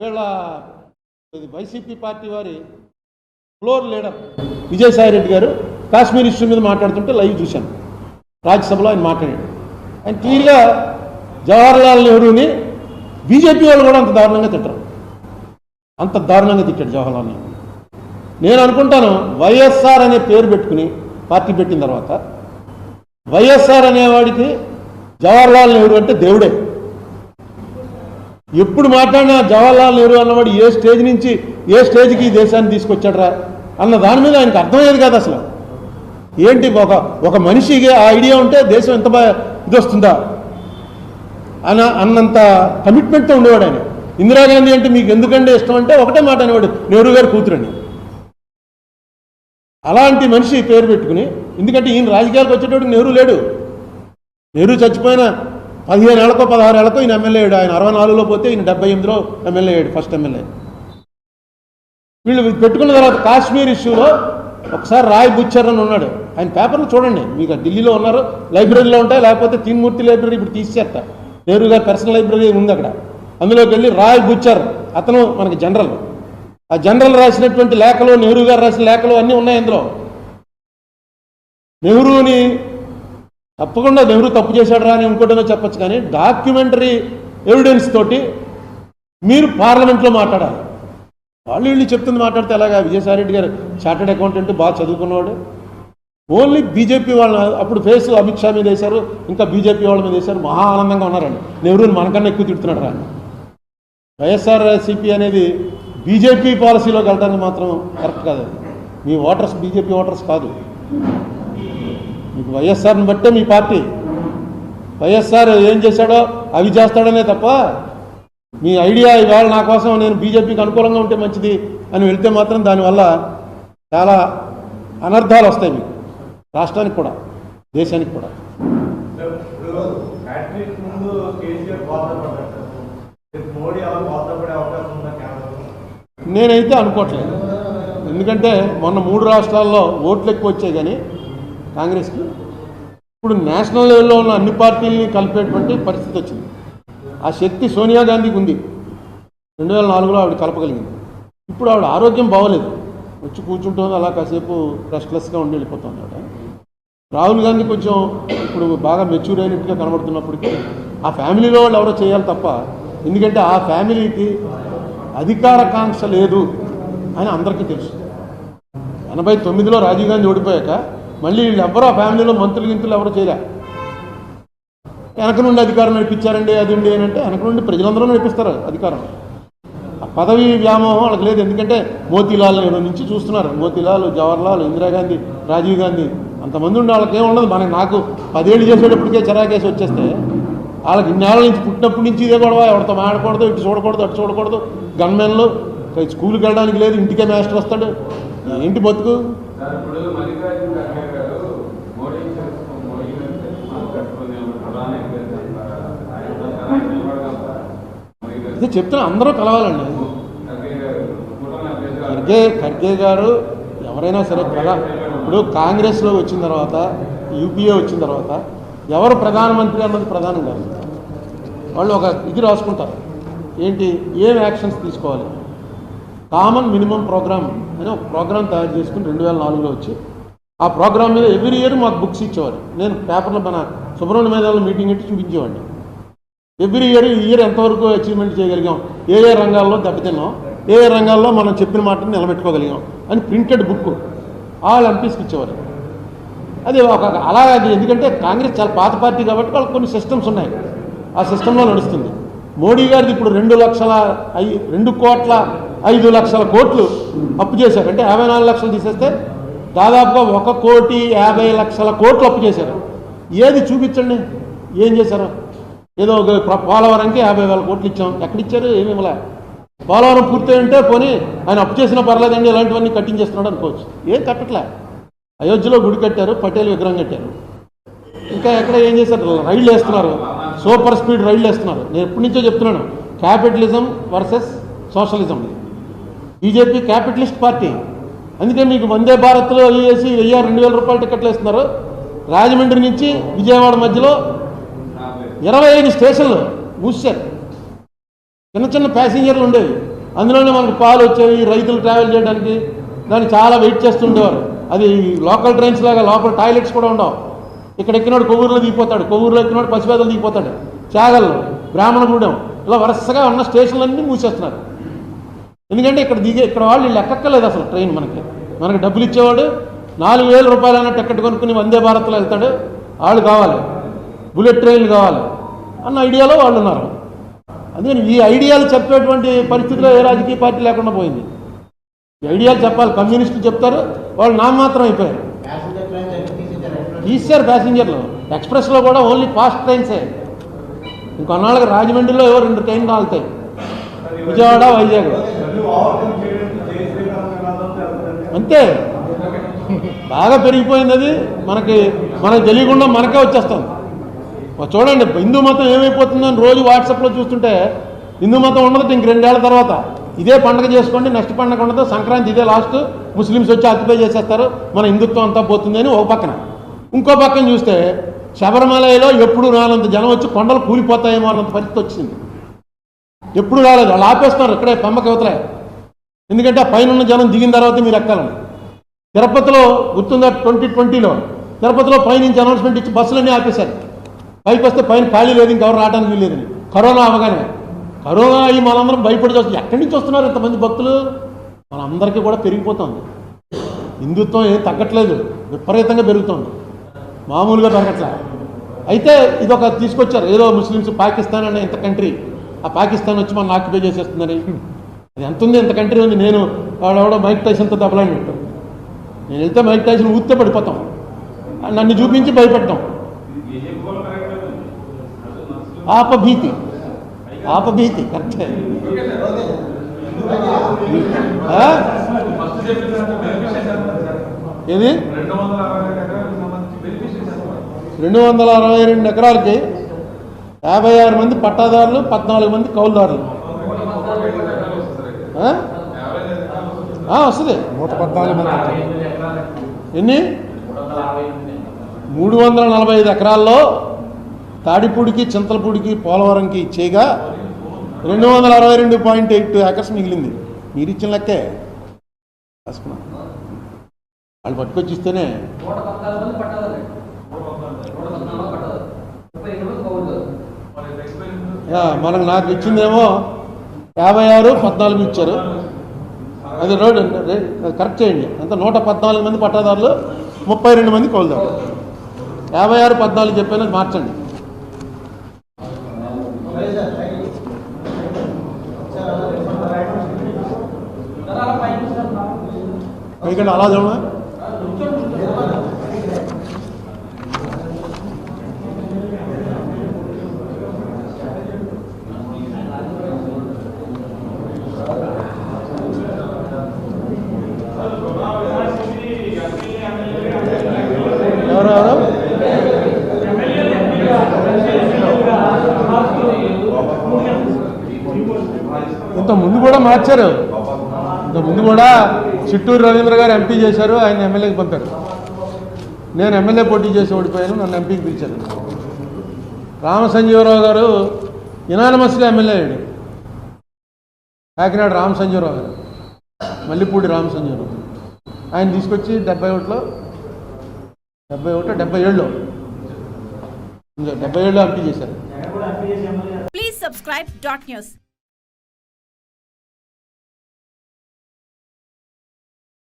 వీళ్ళ YCP party వారి floor leader Vijayasai Reddy గారు కాశ్మీర్ ఇష్యూ మీద మాట్లాడుతుంటే లైవ్ చూశాను. రాజ్యసభలో ఆయన మాట్లాడాడు. ఆయన క్లియర్గా జవహర్లాల్ నెహ్రూని బీజేపీ వాళ్ళు కూడా అంత దారుణంగా తిట్టరు. అంత దారుణంగా తిట్టాడు జవహర్లాల్ నెహ్రూ. నేను అనుకుంటాను వైఎస్ఆర్ అనే పేరు పెట్టుకుని పార్టీ పెట్టిన తర్వాత వైఎస్ఆర్ అనేవాడికి జవహర్లాల్ నెహ్రూ అంటే దేవుడే. ఎప్పుడు మాట్లాడినా జవహర్లాల్ నెహ్రూ అన్నవాడు ఏ స్టేజ్ నుంచి ఏ స్టేజ్కి ఈ దేశాన్ని తీసుకొచ్చాడరా అన్న దాని మీద ఆయనకు అర్థమయ్యేది కాదు అసలు. ఏంటి ఒక ఒక మనిషికి ఆ ఐడియా ఉంటే దేశం ఎంత బాగా ఇది వస్తుందా అన్న అన్నంత కమిట్మెంట్తో ఉండేవాడు ఆయన. ఇందిరాగాంధీ అంటే మీకు ఎందుకంటే ఇష్టం అంటే ఒకటే మాట అనేవాడు నెహ్రూ గారు కూతురని. అలాంటి మనిషి పేరు పెట్టుకుని ఎందుకంటే ఈయన రాజకీయాలకు వచ్చేటప్పుడు నెహ్రూ లేడు. నెహ్రూ చచ్చిపోయిన పదిహేను ఏళ్ళకో పదహారు ఏళ్ళకో ఈయన ఎమ్మెల్యే అయ్యాడు. ఆయన అరవై నాలుగులో పోతే ఈయన డెబ్బై ఎనిమిదిలో ఎమ్మెల్యే అయ్యాడు ఫస్ట్ ఎమ్మెల్యే వీళ్ళు పెట్టుకున్న తర్వాత కాశ్మీర్ ఇష్యూలో ఒకసారి రాయ్ బుచ్చర్ అని ఉన్నాడు. ఆయన పేపర్లు చూడండి. మీకు ఢిల్లీలో ఉన్నారు లైబ్రరీలో ఉంటాయి లేకపోతే తీన్మూర్తి లైబ్రరీ ఇప్పుడు తీసేస్తా. నెహ్రూ గారి పర్సనల్ లైబ్రరీ ఉంది అక్కడ. అందులోకి వెళ్ళి రాయ్ బుచ్చర్ అతను మనకి జనరల్ ఆ జనరల్ రాసినటువంటి లేఖలు నెహ్రూ గారు రాసిన లేఖలు అన్నీ ఉన్నాయి అందులో నెహ్రూని తప్పకుండా నెహ్రూ తప్పు చేశాడు రా అని ఇంకోటేదో చెప్పచ్చు కానీ డాక్యుమెంటరీ ఎవిడెన్స్ తోటి మీరు పార్లమెంట్లో మాట్లాడాలి. వాళ్ళు వీళ్ళు చెప్తుంది మాట్లాడితే ఎలాగా? విజయసాయి రెడ్డి గారు చార్టెడ్ అకౌంటెంట్ బాగా చదువుకున్నవాడు. ఓన్లీ బీజేపీ వాళ్ళ అప్పుడు ఫేస్ అమిత్ షా మీద వేశారు ఇంకా బీజేపీ వాళ్ళ మీద వేశారు మహా ఆనందంగా ఉన్నారండి. నెహ్రూని మనకన్నా ఎక్కువ తిడుతున్నాడు రా వైఎస్ఆర్ సిపి అనేది బీజేపీ పాలసీలోకి వెళ్ళడానికి మాత్రం కరెక్ట్ కాదు. మీ ఓటర్స్ బీజేపీ ఓటర్స్ కాదు. మీకు వైఎస్ఆర్ని బట్టే మీ పార్టీ. వైఎస్ఆర్ ఏం చేశాడో అవి చేస్తాడనే తప్ప మీ ఐడియా ఇవాళ నా కోసం నేను బీజేపీకి అనుకూలంగా ఉంటే మంచిది అని వెళ్తే మాత్రం దానివల్ల చాలా అనర్థాలు వస్తాయి మీకు. రాష్ట్రానికి కూడా దేశానికి కూడా. నేనైతే అనుకోవట్లేదు. ఎందుకంటే మొన్న మూడు రాష్ట్రాల్లో ఓట్లు ఎక్కువ వచ్చాయి కానీ కాంగ్రెస్కి. ఇప్పుడు నేషనల్ లెవెల్లో ఉన్న అన్ని పార్టీలని కలిపేటువంటి పరిస్థితి వచ్చింది. ఆ శక్తి సోనియా గాంధీకి ఉంది. రెండు వేల నాలుగులో ఆవిడ కలపగలిగింది. ఇప్పుడు ఆవిడ ఆరోగ్యం బాగోలేదు. వచ్చి కూర్చుంటుంది అలా కాసేపు రెస్ట్లెస్గా ఉండి వెళ్ళిపోతుంది ఆవిడ. రాహుల్ గాంధీ కొంచెం ఇప్పుడు బాగా మెచ్యూర్ అయినట్టుగా కనబడుతున్నప్పటికీ ఆ ఫ్యామిలీలో వాళ్ళు ఎవరో చేయాలి తప్ప ఎందుకంటే ఆ ఫ్యామిలీకి అధికారకాంక్ష లేదు అని అందరికీ తెలుసు. ఎనభై తొమ్మిదిలో రాజీవ్ గాంధీ ఓడిపోయాక మళ్ళీ వీళ్ళు ఎవరో ఆ ఫ్యామిలీలో మంత్రులు గింతులు ఎవరో చేయలే. వెనక నుండి అధికారం నడిపించారండి అది ఉండి అని అంటే వెనక నుండి ప్రజలందరూ నడిపిస్తారు అధికారం. ఆ పదవి వ్యామోహం వాళ్ళకి లేదు. ఎందుకంటే మోతీలాల్ నెహ్రూ నుంచి చూస్తున్నారు. మోతీలాల్ జవహర్లాల్ ఇందిరాగాంధీ రాజీవ్ గాంధీ అంతమంది ఉండి వాళ్ళకి ఏముండదు మనకి నాకు పదేళ్ళు చేసేటప్పటికే చిరాకేసి వచ్చేస్తే వాళ్ళకి ఇన్నేళ్ళ నుంచి పుట్టినప్పటి నుంచి ఇదే గొడవ. ఎవరితో మాడకూడదు ఇటు చూడకూడదు అటు చూడకూడదు. గన్మెన్లు స్కూల్కి వెళ్ళడానికి లేదు ఇంటికే మాస్టర్ వస్తాడు. ఏంటి బతుకు సార్ ఇప్పుడు మల్లికార్జున ఖర్గే గారు మోడీ చేస్తూ మోడీ కట్టుకుని ప్రధాని ఆయన ఆయన నిలబడగలుగుతారా మల్లికార్జున ఇది చెప్తున్నా అందరూ కలవాలండి. ఖర్గే ఖర్గే గారు ఎవరైనా సరే కల ఇప్పుడు కాంగ్రెస్లో వచ్చిన తర్వాత యూపీఏ వచ్చిన తర్వాత ఎవరు ప్రధానమంత్రి అన్నది ప్రధానం కాదు. వాళ్ళు ఒక ఇది రాసుకుంటారు. ఏంటి? ఏం యాక్షన్స్ తీసుకోవాలి? కామన్ మినిమం ప్రోగ్రామ్ అని ఒక ప్రోగ్రామ్ తయారు చేసుకుని రెండు వేల నాలుగులో వచ్చి ఆ ప్రోగ్రామ్ మీద ఎవ్రీ ఇయర్ మాకు బుక్స్ ఇచ్చేవారు. నేను పేపర్లో మన సుబ్రహ్మణ్య మేధావులు మీటింగ్ పెట్టి చూపించేవాడిని. ఎవ్రీ ఇయర్ ఈ ఇయర్ ఎంతవరకు అచీవ్మెంట్ చేయగలిగాం? ఏ ఏ రంగాల్లో దెబ్బతిన్నాం? ఏ ఏ రంగాల్లో మనం చెప్పిన మాటను నిలబెట్టుకోగలిగాం? అని ప్రింటెడ్ బుక్ వాళ్ళు ఎంపీస్కి ఇచ్చేవారు. అది ఒక అలాగే ఎందుకంటే కాంగ్రెస్ చాలా పాత పార్టీ కాబట్టి వాళ్ళకి కొన్ని సిస్టమ్స్ ఉన్నాయి. ఆ సిస్టంలో నడుస్తుంది. మోడీ గారిది ఇప్పుడు రెండు లక్షల ఐ రెండు కోట్ల ఐదు లక్షల కోట్లు అప్పు చేశారు. అంటే యాభై నాలుగు లక్షలు తీసేస్తే దాదాపుగా ఒక కోటి యాభై లక్షల కోట్లు అప్పు చేశారు. ఏది చూపించండి? ఏం చేశారు? ఏదో ఒక పోలవరంకి యాభై వేల కోట్లు ఇచ్చాం. ఎక్కడిచ్చారు? ఏమేమిలా పోలవరం పూర్తయింటే పోనీ ఆయన అప్పు చేసినా పర్లేదండి ఇలాంటివన్నీ కట్టించేస్తున్నాడు అనుకోవచ్చు. ఏం కట్టట్లే. అయోధ్యలో గుడి కట్టారు పటేల్ విగ్రహం కట్టారు. ఇంకా ఎక్కడ ఏం చేశారు? రైళ్ళు వేస్తున్నారు. సూపర్ స్పీడ్ రైళ్ళు వేస్తున్నారు. నేను ఎప్పటి నుంచో చెప్తున్నాను capitalism versus socialism. BJP capitalist party. అందుకే మీకు వందే భారత్లో వేసి వెయ్యి రెండు వేల రూపాయల టికెట్లు వేస్తున్నారు. రాజమండ్రి నుంచి విజయవాడ మధ్యలో ఇరవై ఐదు స్టేషన్లు మూసారు చిన్న చిన్న ప్యాసింజర్లు ఉండేవి. అందులోనే మనకు పాలు వచ్చేవి రైతులు ట్రావెల్ చేయడానికి. దాన్ని చాలా వెయిట్ చేస్తుండేవారు. అది లోకల్ ట్రైన్స్ లాగా లోపల టాయిలెట్స్ కూడా ఉండవు. ఇక్కడ ఎక్కినాడు కొవ్వూరులో దిగిపోతాడు. కొవ్వూరులో ఎక్కినాడు పసిపేదలు దిగిపోతాడు. చాగల్లో బ్రాహ్మణగూడెం ఇలా వరుసగా ఉన్న స్టేషన్లన్నీ మూసేస్తున్నారు. ఎందుకంటే ఇక్కడ దిగే ఇక్కడ వాళ్ళు వీళ్ళు ఎక్కక్కలేదు అసలు ట్రైన్ మనకి. మనకి డబ్బులు ఇచ్చేవాడు నాలుగు వేల రూపాయలైనా టికెట్ కొనుక్కుని వందే భారత్లో వెళ్తాడు. వాళ్ళు కావాలి. బుల్లెట్ ట్రైన్లు కావాలి. అన్న ఐడియాలో వాళ్ళు ఉన్నారు. అందుకని ఈ ఐడియాలు చెప్పేటువంటి పరిస్థితిలో ఏ రాజకీయ పార్టీ లేకుండా పోయింది. ఈ ఐడియాలు చెప్పాలి. కమ్యూనిస్టులు చెప్తారు. వాళ్ళు నామాత్రం అయిపోయారు. తీశారు ప్యాసింజర్లు. ఎక్స్ప్రెస్లో కూడా ఓన్లీ ఫాస్ట్ ట్రైన్సే. ఇంకొన్నాళ్ళకి రాజమండ్రిలో ఏవో రెండు ట్రైన్లు ఆగుతాయి. విజయవాడ వైజాగ్. అంతే. బాగా పెరిగిపోయింది అది. మనకి మనకు తెలియకుండా మనకే వచ్చేస్తుంది. చూడండి హిందూ మతం ఏమైపోతుందని రోజు వాట్సాప్లో చూస్తుంటే హిందూ మతం ఉండదు ఇంక రెండేళ్ళ తర్వాత. ఇదే పండగ చేసుకోండి నెక్స్ట్ పండగ ఉండదు సంక్రాంతి ఇదే లాస్ట్ ముస్లిమ్స్ వచ్చి ఆక్యుపై చేసేస్తారు మన హిందుత్వం అంతా పోతుంది అని ఒక పక్కన. ఇంకో పక్కన చూస్తే శబరిమలలో ఎప్పుడు రానంత జనం వచ్చి కొండలు కూలిపోతాయేమో అన్నంత పరిస్థితి వచ్చింది. ఎప్పుడు రాలేదు వాళ్ళు ఆపేస్తున్నారు ఇక్కడే పంప ఎందుకంటే పైన ఉన్న జనం దిగిన తర్వాత మీరు ఎక్కాలని. తిరుపతిలో గుర్తుందా ట్వంటీ ట్వంటీలో? తిరుపతిలో పైనుంచి అనౌన్స్మెంట్ ఇచ్చి బస్సులన్నీ ఆపేశారు. పైకి వస్తే పైన ఖాళీ లేదు ఇంకెవరు రావడానికి వీలేదని కరోనా అవగానే. కరోనా అయ్యి మనందరం భయపడి చూస్తాం ఎక్కడి నుంచి వస్తున్నారు ఇంతమంది భక్తులు? మనందరికీ కూడా పెరిగిపోతుంది. హిందుత్వం ఏం తగ్గట్లేదు. విపరీతంగా పెరుగుతుంది. మామూలుగా పెరగట్లే. అయితే ఇదొక తీసుకొచ్చారు. ఏదో ముస్లిమ్స్ పాకిస్తాన్ అనే ఇంత కంట్రీ ఆ పాకిస్తాన్ వచ్చి మన ఆక్యుపై చేసేస్తుందని. అది ఎంత ఉంది ఇంత కంట్రీ ఉంది? నేను వాడెవడో మైక్ టైసన్తో దెబ్బలాడినట్టు. నేను వెళ్తే మైక్ టైసన్ ఊస్తే పడిపోతాం. నన్ను చూపించి భయపెట్టాం ఆపభీతి. ఆపభీతి కరెక్టే. ఏది? రెండు వందల అరవై రెండు ఎకరాలకి యాభై ఆరు మంది పట్టాదారులు పద్నాలుగు మంది కౌలుదారులు ఒక్కొక్క ఐదు ఎకరాలు వస్తుంది సార్ ఆ? యాభై ఐదు ఎకరాలు వస్తుంది. నూట పద్నాలుగు మంది ఎన్ని? మూడు వందల నలభై ఐదు ఎకరాల్లో తాడిపూడికి చింతలపూడికి పోలవరంకి ఇచ్చేగా రెండు వందల అరవై రెండు పాయింట్ ఎయిట్ ఏకర్స్ మిగిలింది. మీరు ఇచ్చిన లెక్కే. రాసుకున్నా. వాళ్ళు పట్టుకొచ్చి ఇస్తేనే మనకు నాకు ఇచ్చిందేమో యాభై ఆరు పద్నాలుగు ఇచ్చారు. అది రోడ్ కరెక్ట్ చేయండి. అంత నూట పద్నాలుగు మంది పట్టాదారులు ముప్పై రెండు మంది కోల్దారు యాభై ఆరు పద్నాలుగు చెప్పాను మార్చండి. ఎందుకంటే అలా చూడమా ఎవరెవరు ఇంత ముందు కూడా మార్చారు. ఇంత ముందు కూడా చిట్టూరు రవీంద్ర గారు ఎంపీ చేశారు ఆయన ఎమ్మెల్యేకి పంపారు. నేను ఎమ్మెల్యే పోటీ చేసి ఓడిపోయాను నన్ను ఎంపీకి పిలిచారు. రామ సంజీవరావు గారు ఇనానమస్గా ఎమ్మెల్యే అయ్యాడు. కాకినాడ రామ సంజీవరావు గారు మల్లిపూడి రామ సంజీవరావు ఆయన తీసుకొచ్చి డెబ్బై ఒకటిలో డెబ్బై ఒకటి డెబ్బై ఏడులో డెబ్బై ఏడులో ఎంపీ చేశారు. Please subscribe dot news